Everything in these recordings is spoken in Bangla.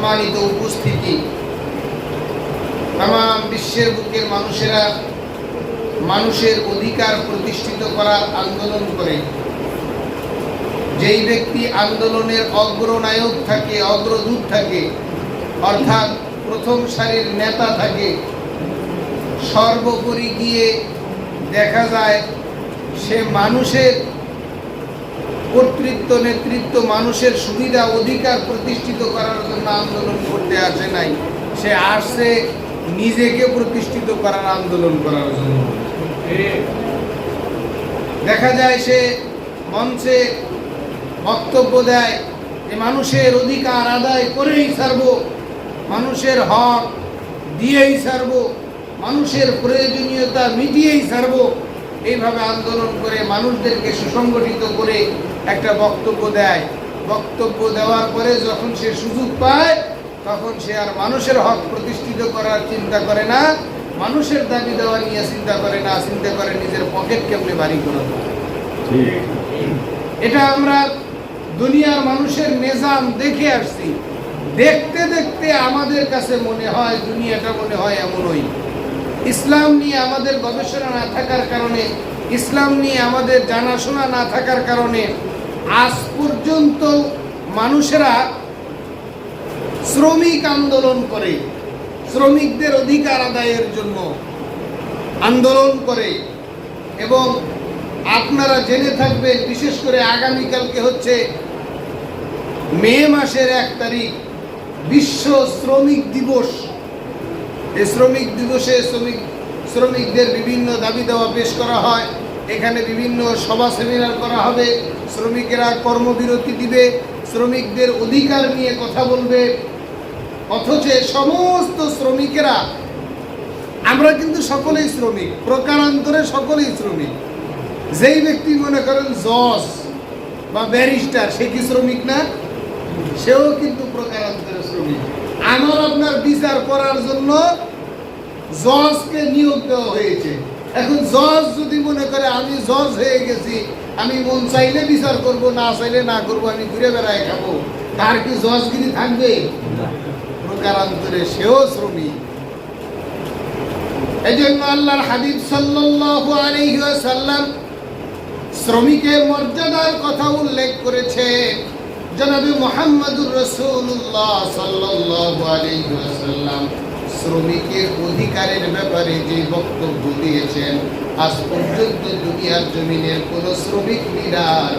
সম্মানিত উপস্থিতি। তাম বিশ্বের বুকের মানুষেরা মানুষের অধিকার প্রতিষ্ঠিত করার আন্দোলন করে। যেই ব্যক্তি আন্দোলনের অগ্রনায়ক থাকে, অগ্রদূত থাকে, অর্থাৎ প্রথম সারির নেতা থাকে, সর্বোপরি গিয়ে দেখা যায় সে মানুষের কর্তৃত্ব, নেতৃত্ব, মানুষের সুবিধা, অধিকার প্রতিষ্ঠিত করার জন্য আন্দোলন করতে আসে নাই। সে আসছে নিজেকে প্রতিষ্ঠিত করার আন্দোলন করার জন্য। দেখা যায় সে মঞ্চে বক্তব্য দেয় যে মানুষের অধিকার আদায় করেই ছাড়ব, মানুষের হক দিয়েই ছাড়ব, মানুষের প্রয়োজনীয়তা মিটিয়েই ছাড়ব। এইভাবে আন্দোলন করে মানুষদেরকে সুসংগঠিত করে একটা বক্তব্য দেয়। বক্তব্য দেওয়ার পরে যখন সে সুযোগ পায়, তখন সে আর মানুষের হক প্রতিষ্ঠিত করার চিন্তা করে না। মানুষের দাবি দেওয়া নিয়ে চিন্তা করে না, চিন্তা করে নিজের পকেট কেমনে বাড়ি করা এটা আমরা দুনিয়ার মানুষের নিজাম দেখে আসছি। দেখতে দেখতে আমাদের কাছে মনে হয়, দুনিয়াটা মনে হয় এমনই। ইসলাম নিয়ে আমাদের গবেষণা না থাকার কারণে ইসলাম নিয়ে আমাদের জানাশোনা না থাকার কারণে আজ পর্যন্ত মানুষেরা শ্রমিক আন্দোলন করে, শ্রমিকদের অধিকার আদায়ের জন্য আন্দোলন করে এবং আপনারা জেনে থাকবেন, বিশেষ করে আগামীকালকে হচ্ছে মে মাসের এক তারিখ, বিশ্ব শ্রমিক দিবস। এই শ্রমিক দিবসে শ্রমিক শ্রমিকদের বিভিন্ন দাবি দেওয়া পেশ করা হয়। এখানে বিভিন্ন সভা সেমিনার করা হবে, শ্রমিকেরা কর্মবিরতি দিবে, শ্রমিকদের অধিকার নিয়ে কথা বলবে, অথচ সমস্ত শ্রমিকেরা, আমরা কিন্তু সকলেই শ্রমিক, প্রকারান্তরে সকলেই শ্রমিক। যেই ব্যক্তি মনে করেন জজ বা ব্যারিস্টার, সে কি শ্রমিক না? সেও কিন্তু প্রকারান্তরে শ্রমিক। আমার আপনার বিচার করার জন্য জজকে নিয়োগ দেওয়া হয়েছে। এখন জজ যদি মনে করে আমি জজ হয়ে গেছি আমি মন চাইলে বিচার করব না চাইলে না করব আমি ঘুরে বেড়ায় খাব। তার কি জজগিরি থাকবে? প্রকারান্তরে সেও শ্রমিক। এই জন্য আল্লাহর হাবিব শ্রমিকের মর্যাদার কথা উল্লেখ করেছে। জনাবি মোহাম্মদুর রসুল্লাহ সাল্লাল্লাহু আলাইহি ওয়াসাল্লাম। শ্রমিকের অধিকারের ব্যাপারে যে বক্তব্য দিয়েছেন, আজ পর্যন্ত দুনিয়ার জমিনের কোন শ্রমিক লিডার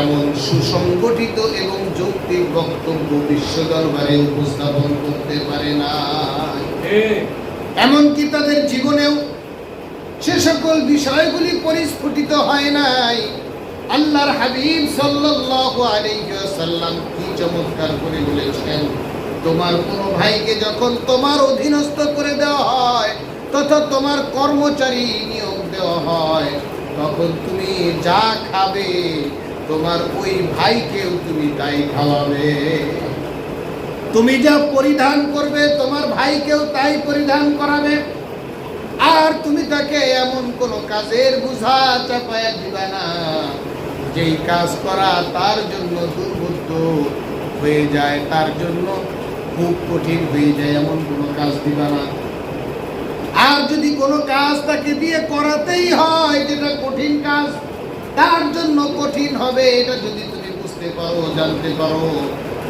এমন সুসংগঠিত এবং যৌক্তিক বক্তব্য বিশ্ব দরবারে উপস্থাপন করতে পারে না। এমনকি তাদের জীবনেও সে সকল বিষয়গুলি পরিস্ফুটিত হয় নাই। আল্লাহর হাবিব সাল্লাল্লাহু আলাইহি ওয়াসাল্লাম কি চমৎকার করে বলেছেন তোমার কোনো ভাইকে যখন তোমার অধীনস্থ করে দেওয়া হয়, তথা তোমার কর্মচারী নিয়োগ দেওয়া হয়, তখন তুমি যা খাবে, তোমার ওই ভাইকেও তুমি তাই খাওয়াবে। তুমি যা পরিধান করবে, তোমার ভাইকেও তাই পরিধান করাবে। আর তুমি তাকে এমন কোন কাজের বুঝা চাপায়া দিবা না, যেই কাজ করা তার জন্য দুর্বুদ্ধ হয়ে যায়, তার জন্য খুব কঠিন হয়ে যায় এমন কোনো কাজ দিবা না। আর যদি কোনো কাজ তাকে দিয়ে করাতেই হয় যেটা কঠিন কাজ তার জন্য কঠিন হবে এটা যদি তুমি বুঝতে পারো জানতে পারো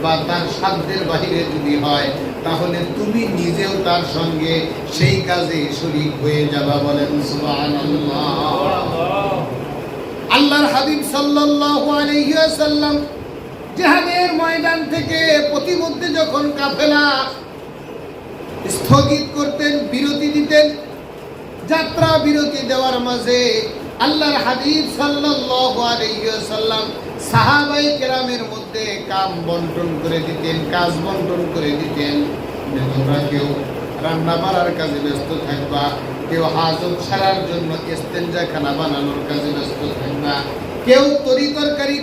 বা তার সাধ্যের বাহিরে যদি হয় তাহলে তুমি নিজেও তার সঙ্গে সেই কাজে শরীক হয়ে যাবা বলেন আল্লাহর হাবিব সাল্লাল্লাহু আলাইহি ওয়াসাল্লাম জিহাদের ময়দান থেকে প্রতিমধ্যে যখন কাফেলা স্থগিত করতেন, বিরতি দিতেন, যাত্রা বিরতি দেওয়ার মাঝে আল্লাহর হাবিব ওয়াসাল্লাম সাহাবাই কেরামের মধ্যে কাম বন্টন করে দিতেন, কাজ বন্টন করে দিতেন। তোমরা কেউ রান্না বাড়ার কাজে ব্যস্ত থাকবা, কেউ হাজত সারার জন্য ইস্তেঞ্জা খানা বানানোর কাজে ব্যস্ত থাকবা, কেউ তরি তরকারি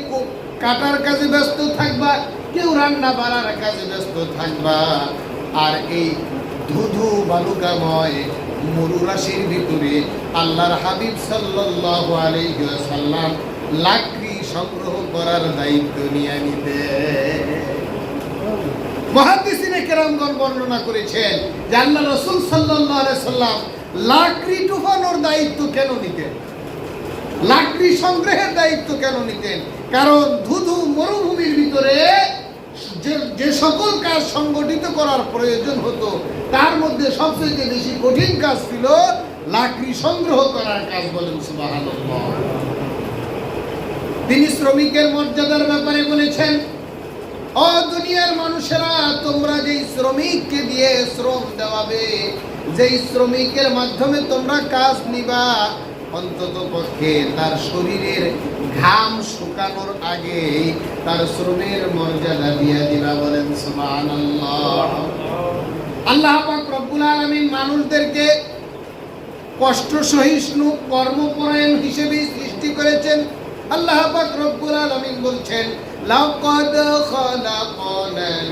কাটার কাজে ব্যস্ত থাকবা, কেউ রান্না বাড়ার কাজে ব্যস্ত থাকবা। আর এই ধুধু বালুকাময় মরুরাশির ভিতরে আল্লাহর হাবিব সাল্লাল্লাহু আলাইহি ওয়াসাল্লাম লাকড়ি সংগ্রহ করার দায়িত্ব নিয়ে নিতে। মহাদিসিনে কেরামগণ বর্ণনা করেছেন যে আল্লাহ রসুল আলাইহি সাল্লাম লাকড়ি টুফানোর দায়িত্ব কেন নিতেন? লাকড়ি সংগ্রহের দায়িত্ব কেন নিতেন? কারণ ধুধু মরুভূমির ভিতরে যে সকল কাজ সংগঠিত করার প্রয়োজন হতো, তার মধ্যে সবচেয়ে বেশি কঠিন কাজ ছিল লাকড়ি সংগ্রহ করার কাজ বলেন তিনি শ্রমিকের মর্যাদার ব্যাপারে বলেছেন ও দুনিয়ার মানুষেরা, তোমরা যেই শ্রমিককে দিয়ে শ্রম দেওয়াবে, যেই শ্রমিকের মাধ্যমে তোমরা কাজ নিবা অন্তত পক্ষে তার শরীরের ঘাম শুকানোর আগে তার শ্রমের মর্যাদা দিয়া দিবা বলেন, সুবহানাল্লাহ। আল্লাহ পাক রব্বুল আলামিন মানুষদেরকে কষ্ট সহিষ্ণু কর্মপরায়ণ হিসেবে সৃষ্টি করেছেন। আল্লাহ পাক রব্বুল আলামিন বলছেন, লাকাদ খালাকানাল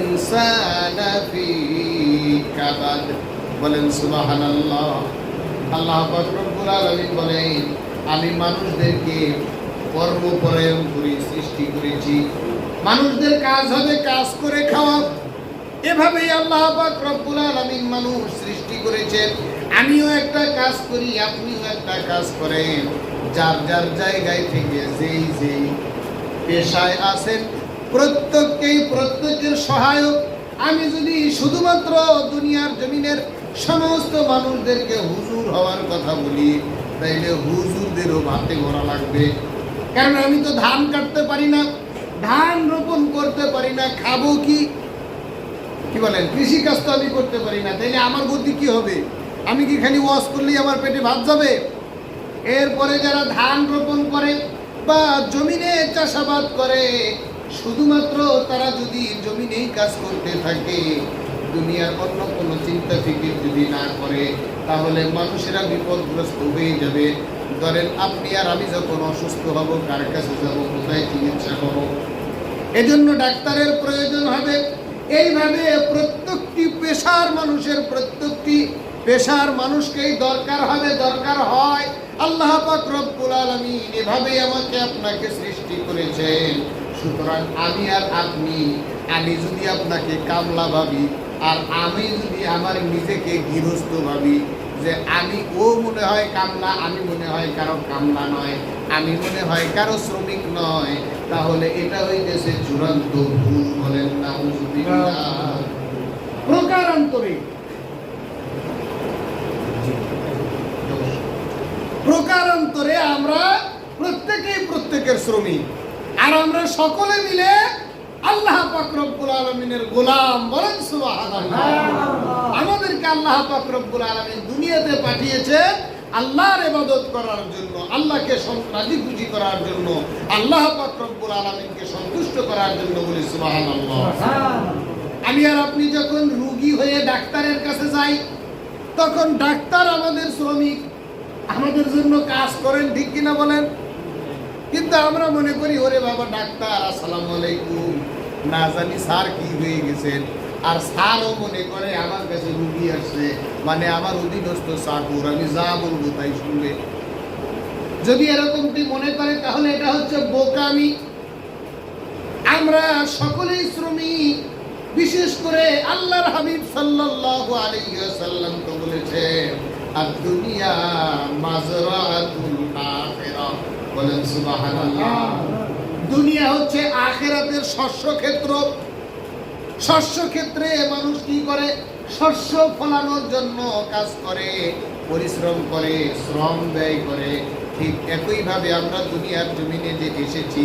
ইনসানা ফি কাবাদ। বলেন, সুবহানাল্লাহ। আল্লাহ পাক রব্বুল বলেন, আমি মানুষদেরকে কর্মপরায়ণ করে, সৃষ্টি করেছি। মানুষদের কাজ হবে কাজ করে খাওয়া। এভাবেই আল্লাহ পাক রব্বুল আলামিন মানুষ সৃষ্টি করেছেন। আমিও একটা কাজ করি, আপনিও একটা কাজ করেন। যার যার জায়গায় থেকে যেই যেই পেশায় আছেন, প্রত্যেককেই প্রত্যেকের সহায়ক। আমি যদি শুধুমাত্র দুনিয়ার জমিনের সমস্ত মানুষদেরকে হুজুর হওয়ার কথা বলি, তাইলে হুজুরদেরও ভাতে ভরা লাগবে। কারণ আমি তো ধান কাটতে পারি না, ধান রোপণ করতে পারি না, খাব কি? কি বলেন? কৃষি কাজ তো আমি করতে পারি না, তাইলে আমার গতি কি হবে? আমি কি খালি ওয়াশ করলেই আমার পেটে ভাত যাবে? এরপরে যারা ধান রোপণ করে বা জমিনে চাষাবাদ করে, শুধুমাত্র তারা যদি জমিনেই কাজ করতে থাকে, দুনিয়ার অন্য কোনো চিন্তা ফিকির যদি না করে, তাহলে মানুষেরা বিপদগ্রস্ত হয়ে যাবে। ধরেন, আপনি আর আমি যখন অসুস্থ হব, কার কাছে যাব, কোথায় চিকিৎসা করব? এজন্য ডাক্তারের প্রয়োজন হবে। এইভাবে প্রত্যেকটি পেশার মানুষের প্রত্যেকটি পেশার মানুষকেই দরকার হবে, দরকার হয়। আল্লাহ পাক রব্বুল এভাবেই আমাকে আপনাকে সৃষ্টি করেছেন। সুতরাং আমি আর আপনি, আমি যদি আপনাকে কামলা ভাবি আর আমি যদি আমার নিজেকে গৃহস্থ ভাবি যে আমি ও মনে হয় কামলা আমি মনে হয় কারও কামলা নয় আমি মনে হয় কারও শ্রমিক নয় তাহলে এটা হইতেছে চূড়ান্ত ভুল বলেন না প্রকারান্তরে। প্রকারান্তরে আমরা প্রত্যেকেই প্রত্যেকের শ্রমিক। আর আমরা সকলে মিলে আল্লাহ গোলাম বলেন আমাদেরকে আল্লাহ দুনিয়াতে পাঠিয়েছে আল্লাহর ইবাদত করার জন্য আল্লাহকে সন- রাজি খুশি করার জন্য আল্লাহ সন্তুষ্ট করার জন্য বলি আমি আর আপনি যখন রুগী হয়ে ডাক্তারের কাছে যাই তখন ডাক্তার আমাদের শ্রমিক আমাদের জন্য কাজ করেন ঠিক কিনা বলেন? কিন্তু আমরা মনে করি ওরে বাবা ডাক্তার আসসালামু আলাইকুম। না জানি স্যার কি হয়ে গেছেন। আর স্যারও মনে করে আমার কাছে রুগী আসছে। মানে আমার অধীনস্থ চাকুর আমি যা বলব তাই শুনবে। যদি এরকমটি মনে করে, তাহলে এটা হচ্ছে বোকামি। আমরা সকলেই শ্রমিক। বিশেষ করে আল্লাহর হাবিব সাল্লাল্লাহু আলাইহি ওয়াসাল্লাম তো বলেছেন আর দুনিয়া মাজরাতুল আখিরাহ। বলেন সুবহানাল্লাহ। দুনিয়া হচ্ছে আখিরাতের শস্য ক্ষেত্র শস্য ক্ষেত্রে মানুষ কি করে? শস্য ফলানোর জন্য কাজ করে, পরিশ্রম করে, শ্রম ব্যয় করে। ঠিক একইভাবে আমরা দুনিয়ার জমিনে যে এসেছি,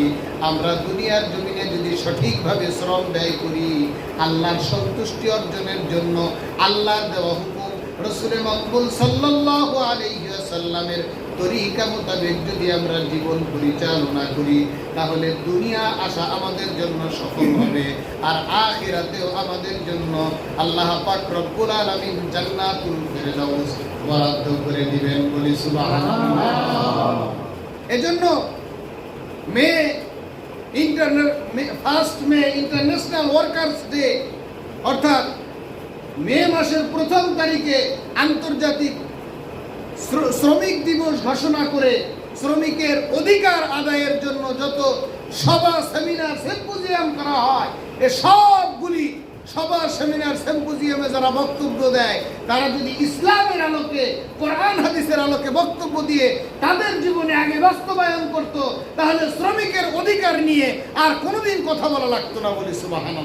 আমরা দুনিয়ার জমিনে যদি সঠিকভাবে শ্রম ব্যয় করি, আল্লাহর সন্তুষ্টি অর্জনের জন্য আল্লাহর দেওয়া হুকুম রসুলের মকবুল সাল্লাল্লাহু আলাইহি ওয়াসাল্লামের তরিকা মোতাবেক যদি আমরা জীবন পরিচালনা করি, তাহলে দুনিয়া আসা আমাদের জন্য সফল হবে, আর আখিরাতেও আমাদের জন্য আল্লাহ পাক রব্বুল আলামিন জান্নাতুল ফেরদাউস বরাদ্দ করে দিবেন। বলি সুবহানাল্লাহ। এজন্য May internal first May international workers day অর্থাৎ মে মাসের প্রথম তারিখে আন্তর্জাতিক শ্রমিক দিবস ঘোষণা করে শ্রমিকের অধিকার আদায়ের জন্য যত সভা, সেমিনার, সিম্পোজিয়াম করা হয়, এ সব সভা, সেমিনার, সেম্পোজিয়ামে যারা বক্তব্য দেয়, তারা যদি ইসলামের আলোকে, কোরআন, হাদিসের আলোকে বক্তব্য দিয়ে তাদের জীবনে আগে বাস্তবায়ন করত, তাহলে শ্রমিকের অধিকার নিয়ে আর কোনোদিন কথা বলা লাগতো না বলে সুবাহান